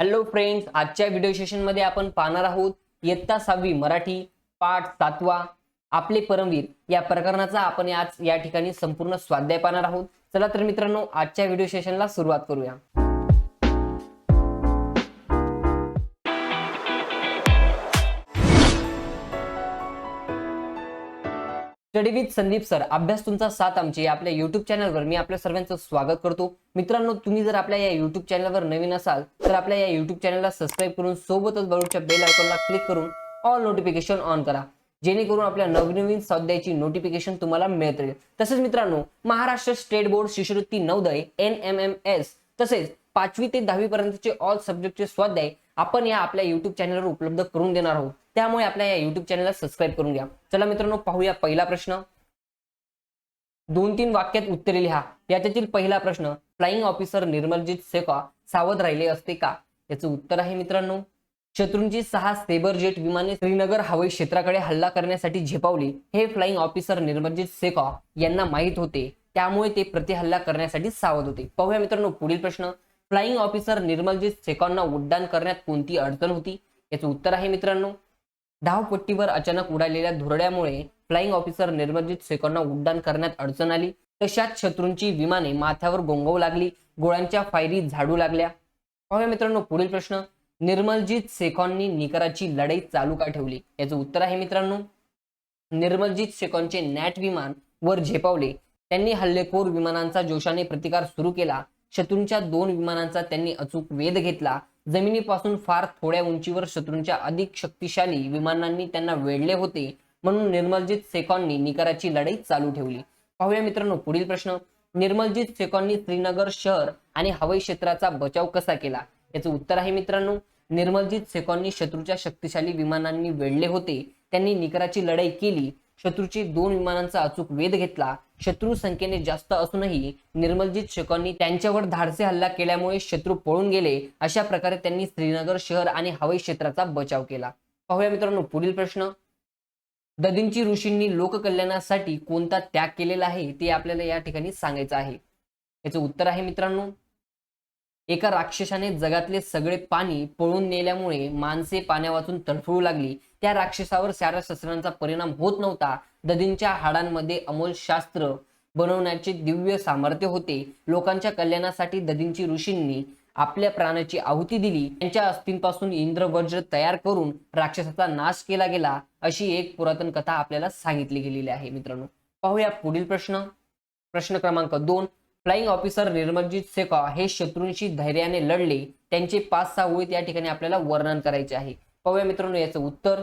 Hello friends आजच्या video सेशनमध्ये आपण पाहणार आहोत इयत्ता सहावी मराठी पाठ सातवा आपले परमवीर. या प्रकरणाचा आपण आज या ठिकाणी संपूर्ण स्वाध्याय पाहणार आहोत. चला तर मित्रांनो आजच्या व्हिडिओ सेशनला सुरुवात करूया. स्टडी विथ संदीप सर अभ्यास तुमचा साथ आमची आपल्या युट्यूब चॅनलवर मी आपल्या सर्वांचं स्वागत करतो. मित्रांनो तुम्ही जर आपल्या या युट्यूब चॅनलवर नवीन असाल तर आपल्या या युट्यूब चॅनलला सबस्क्राईब करून सोबतच बरोबरच्या बेल आयकॉनला क्लिक करून ऑल नोटिफिकेशन ऑन करा. जेणेकरून आपल्या नवनवीन स्वाध्यायाची नोटिफिकेशन तुम्हाला मिळत राहील तसेच मित्रांनो महाराष्ट्र स्टेट बोर्ड शिष्यवृत्ती Navodaya N M M S तसेच पाचवी ते दहावी पर्यंतचे ऑल सब्जेक्टचे स्वाध्याय आपण या आपल्या युट्यूब चॅनलवर उपलब्ध करून देणार आहोत. त्यामुळे आपल्या या युट्यूब चॅनलला सबस्क्राईब करून घ्या. चला मित्रांनो पाहूया पहिला प्रश्न. दोन तीन वाक्यात उत्तरे लिहा. याच्यातील पहिला प्रश्न फ्लाइंग ऑफिसर निर्मलजीत सेका सावध राहिले असते का? याचं उत्तर आहे मित्रांनो शत्रूंची सहा सेबर जेट विमाने श्रीनगर हवाई क्षेत्राकडे हल्ला करण्यासाठी झेपावली. हे फ्लाइंग ऑफिसर निर्मलजीत सेका यांना माहीत होते. त्यामुळे ते प्रतिहल्ला करण्यासाठी सावध होते. पाहूया मित्रांनो पुढील प्रश्न. फ्लाइंग ऑफिसर निर्मलजीत सेकॉंना उड्डाण करण्यात कोणती अडचण होती? याचं उत्तर आहे मित्रांनो धावपट्टीवर अचानक उडालेल्या धुरड्यामुळे फ्लाइंग ऑफिसर निर्मलजीत सेकॉंना उड्डाण करण्यात अडचण आली. तशाच शत्रूंची विमाने माथ्यावर गोंगवू लागली. गोळ्यांच्या फायरी झाडू लागल्या. पाहूया मित्रांनो पुढील प्रश्न. निर्मलजीत शेखॉननी निकराची लढाई चालू का ठेवली? याचं उत्तर आहे मित्रांनो. निर्मलजीत सेकॉनचे नॅट विमान वर झेपावले. त्यांनी हल्लेखोर विमानांचा जोशाने प्रतिकार सुरू केला. शत्रूंच्या दोन विमानांचा त्यांनी अचूक वेध घेतला. जमिनीपासून फार थोड्या उंचीवर शत्रूंच्या अधिक शक्तिशाली विमानांनी त्यांना वेढले होते म्हणून निर्मलजीत सेकॉननी निकराची लढाई चालू ठेवली. पाहूया मित्रांनो पुढील प्रश्न. निर्मलजीत सेकॉननी श्रीनगर शहर आणि हवाई क्षेत्राचा बचाव कसा केला? याचं उत्तर आहे मित्रांनो निर्मलजीत सेकॉननी शत्रूच्या शक्तिशाली विमानांनी वेढले होते. त्यांनी निकराची लढाई केली. शत्रूची दोन विमानांचा अचूक वेध घेतला. शत्रू संख्येने जास्त असूनही निर्मलजीत शेकॉंनी त्यांच्यावर धाडसे हल्ला केल्यामुळे शत्रू पळून गेले अशा प्रकारे त्यांनी श्रीनगर शहर आणि हवाई क्षेत्राचा बचाव केला. पाहूया मित्रांनो पुढील प्रश्न. ददींची ऋषींनी लोककल्याणासाठी कोणता त्याग केलेला आहे ते आपल्याला या ठिकाणी सांगायचं आहे. याचं उत्तर आहे मित्रांनो एका राक्षसाने जगातले सगळे पाणी पळून नेल्यामुळे माणसे पाण्यावाचून तडफळू तडफडू लागली. त्या राक्षसावर साऱ्या शस्त्रांचा परिणाम होत नव्हता. ददींच्या हाडांमध्ये अमोल शास्त्र बनवण्याचे दिव्य सामर्थ्य होते. लोकांच्या कल्याणासाठी ददींची ऋषींनी आपल्या प्राणाची आहुती दिली. त्यांच्या अस्थींपासून इंद्रवज्र तयार करून राक्षसाचा नाश केला गेला अशी एक पुरातन कथा आपल्याला सांगितली गेलेली आहे मित्रांनो. पाहूया पुढील प्रश्न. प्रश्न क्रमांक दोन. फ्लाइंग ऑफिसर निर्मलजीत सेका हे शत्रूंशी धैर्याने लढले. त्यांचे पाच सहा ओळीत या ठिकाणी आपल्याला वर्णन करायचे आहे. पाहूया मित्रांनो याचं उत्तर.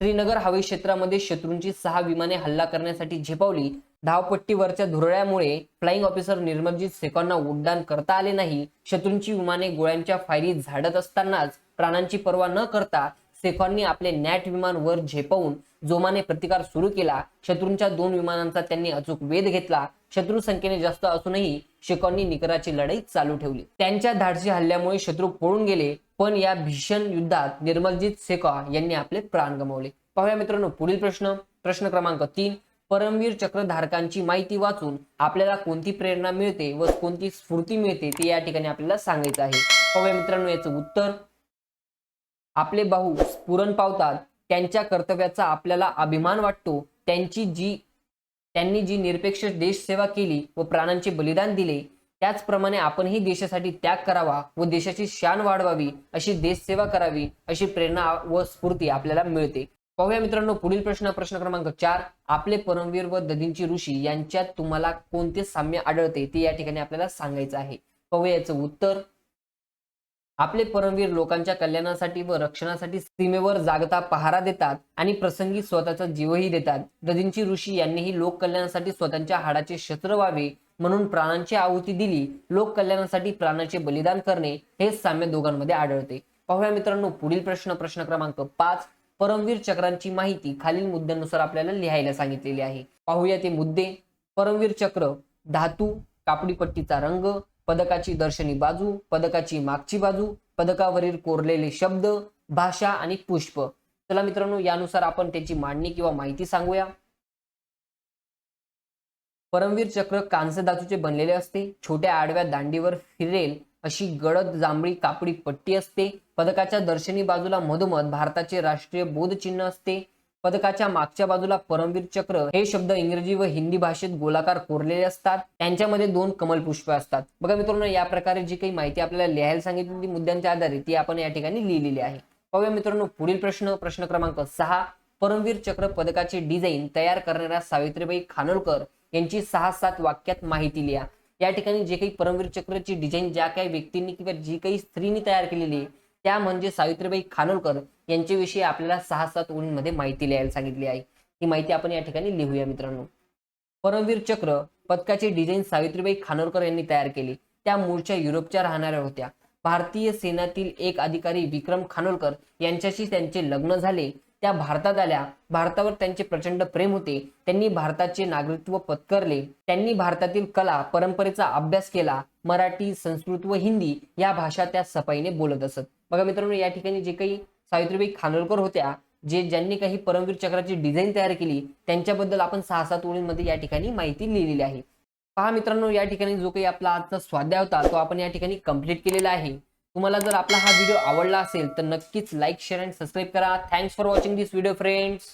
श्रीनगर हवाई क्षेत्रामध्ये शत्रूंची सहा विमाने हल्ला करण्यासाठी झेपावली. धावपट्टीवरच्या धुरळ्यामुळे फ्लाईंग ऑफिसर निर्मलजीत सेकॉंना उड्डाण करता आले नाही. शत्रूंची विमाने गोळ्यांच्या फायरी झाडत असतानाच प्राणांची पर्वा न करता सेकॉननी आपले नॅट विमान वर झेपवून जोमाने प्रतिकार सुरू केला. शत्रूंच्या दोन विमानांचा त्यांनी अचूक वेध घेतला. शत्रू संख्येने जास्त असूनही शेकॉननी निकराची लढाई चालू ठेवली. त्यांच्या धाडसी हल्ल्यामुळे शत्रू पळून गेले पण या भीषण युद्धात निर्मलजीत शेखा यांनी आपले प्राण गमावले. पाहूया मित्रांनो पुढील प्रश्न. प्रश्न क्रमांक तीन. परमवीर चक्रधारकांची माहिती वाचून आपल्याला कोणती प्रेरणा मिळते व कोणती स्फूर्ती मिळते ते या ठिकाणी आपल्याला सांगायचं आहे. पाहूया मित्रांनो याचं उत्तर. आपले भाऊ स्फुरण पावतात त्यांच्या कर्तव्याचा आपल्याला अभिमान वाटतो त्यांची जी त्यांनी जी निरपेक्ष देशसेवा केली व प्राणांचे बलिदान दिले त्याचप्रमाणे आपणही देशासाठी त्याग करावा व देशाची शान वाढवावी अशी देशसेवा करावी अशी प्रेरणा व स्फूर्ती आपल्याला मिळते. पाहूया मित्रांनो पुढील प्रश्न प्रश्न क्रमांक चार. आपले परमवीर व ददींची ऋषी यांच्यात तुम्हाला कोणते साम्य आढळते ते या ठिकाणी आपल्याला सांगायचं आहे. पाहूया याचं उत्तर. आपले परमवीर लोकांच्या कल्याणासाठी व रक्षणासाठी सीमेवर जागता पहारा देतात आणि प्रसंगी स्वतःचा जीवही देतात. ददींची ऋषी यांनीही लोक कल्याणासाठी स्वतःच्या हाडाचे शस्त्र व्हावे म्हणून प्राणांची आहुती दिली. लोक कल्याणासाठी प्राणाचे बलिदान करणे हे साम्य दोघांमध्ये आढळते. पाहूया मित्रांनो पुढील प्रश्न प्रश्न क्रमांक पाच. परमवीर चक्रांची माहिती खालील मुद्द्यानुसार आपल्याला लिहायला सांगितलेली आहे. पाहूया ते मुद्दे. परमवीर चक्र धातू कापडी पट्टीचा रंग पदकाची दर्शनी बाजू पदकाची मागची बाजू पदकावरील कोरलेले शब्द भाषा आणि पुष्प. चला मित्रांनो यानुसार आपण त्याची मांडणी किंवा माहिती सांगूया. परमवीर चक्र कांस्य धातूचे बनलेले असते. छोट्या आडव्या दांडीवर फिरेल अशी गडद जांभळी कापडी पट्टी असते. पदकाच्या दर्शनी बाजूला मधोमध भारताचे राष्ट्रीय बोधचिन्ह असते. पदकाच्या मागच्या बाजूला परमवीर चक्र हे शब्द इंग्रजी व हिंदी भाषेत गोलाकार कोरलेले असतात. त्यांच्यामध्ये दोन कमल पुष्प असतात. बघा मित्रांनो या प्रकारे जी काही माहिती आपल्याला लिहायला सांगितली मुद्द्यांच्या आधारे ती आपण या ठिकाणी लिहिलेली आहे. पाहूया मित्रांनो पुढील प्रश्न प्रश्न क्रमांक सहा. परमवीर चक्र पदकाचे डिझाईन तयार करणाऱ्या सावित्रीबाई खानोलकर यांची सहा सात वाक्यात माहिती लिहा. या ठिकाणी जे काही परमवीर चक्रची डिझाईन ज्या काही व्यक्तींनी किंवा जी काही स्त्रीनी तयार केलेली आहे त्या म्हणजे सावित्रीबाई खानोलकर यांच्याविषयी आपल्याला सहा सात ओळींमध्ये माहिती लिहायला सांगितली आहे. ही माहिती आपण या ठिकाणी लिहूया मित्रांनो. परमवीर चक्र पदकाची डिझाईन सावित्रीबाई खानोलकर यांनी तयार केली. त्या मूळच्या युरोपच्या राहणाऱ्या होत्या. भारतीय सेनातील एक अधिकारी विक्रम खानोलकर यांच्याशी त्यांचे लग्न झाले. त्या भारतात आल्या. भारतावर त्यांचे प्रचंड प्रेम होते. त्यांनी भारताचे नागरिकत्व पत्करले. त्यांनी भारतातील कला परंपरेचा अभ्यास केला. मराठी संस्कृत व हिंदी या भाषा त्या सफाईने बोलत असत. बघा मित्रांनो या ठिकाणी जे काही सावित्रीबाई खानोलकर होत्या जे ज्यांनी काही परमवीर चक्राची डिझाईन तयार केली त्यांच्याबद्दल आपण सहा सात ओळींमध्ये या ठिकाणी माहिती लिहिलेली आहे. पहा मित्रांनो या ठिकाणी जो काही आपला आजचा स्वाध्याय होता तो आपण या ठिकाणी कंप्लीट केलेला आहे. तुम्हाला जर आपला हा व्हिडिओ आवडला असेल तर नक्कीच लाईक शेअर अँड सबस्क्राईब करा. Thanks for watching this video friends